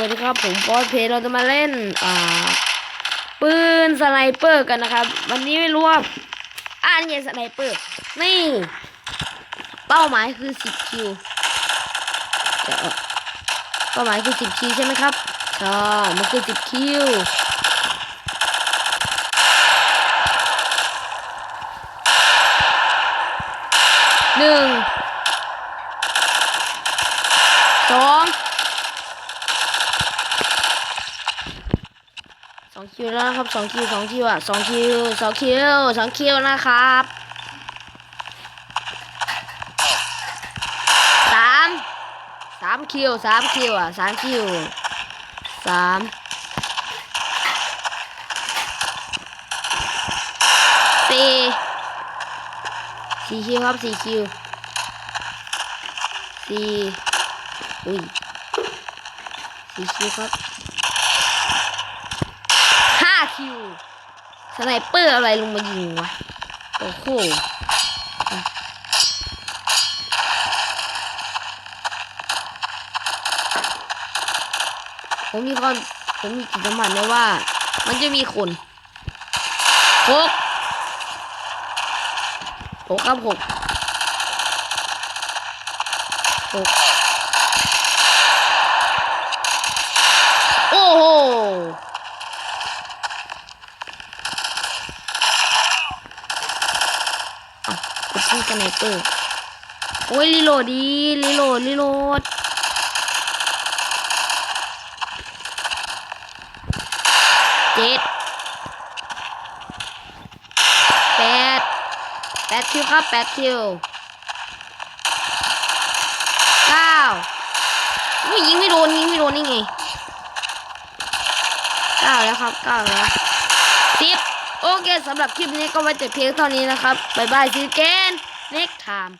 วัสดีครับผมบอสเพจเราจะมาเล่น อ่า ปืนสไนเปอร์กันนะครับ วันนี้ไม่รู้ว่าอ่านไงสไนเปอร์ นี่ เป้าหมายคือ10คิวเดี๋ยวเป้าหมายคือ10คิวใช่ไหมครับใช่มันคือ10คิวหนึ่งสอง สองคิวแล้วนะครับสองคิวสองคิวอะสองคิวสองคิวสองคิวนะครับสามสามคิวสามคิวอะสามคิวสามสี่สี่คิวครับสี่คิวสี่อุ้ยสี่คิวครับ คิวสไนเปอร์อะไรลงมายิงวะ โอ้โหผมมีความผมมีจิตสัมผัสได้ว่า มันจะมีคนหกหกครับหกหกโอ้โห กดซื้อสไนเปอร์โอ้ยรีโหลดดีรีโหลดรีโหลดเจ็ดแปดแปดคิวครับแปดคิวเก้าอุ้ยยิงไม่โดนยิงไม่โดนนี่ไงเก้าแล้วครับเก้าแล้วสิบ โอเคสำหรับคลิปนี้ก็ไว้แต่เพียงเท่านี้นะครับ บ๊ายบายซีเกนเน็กไทม์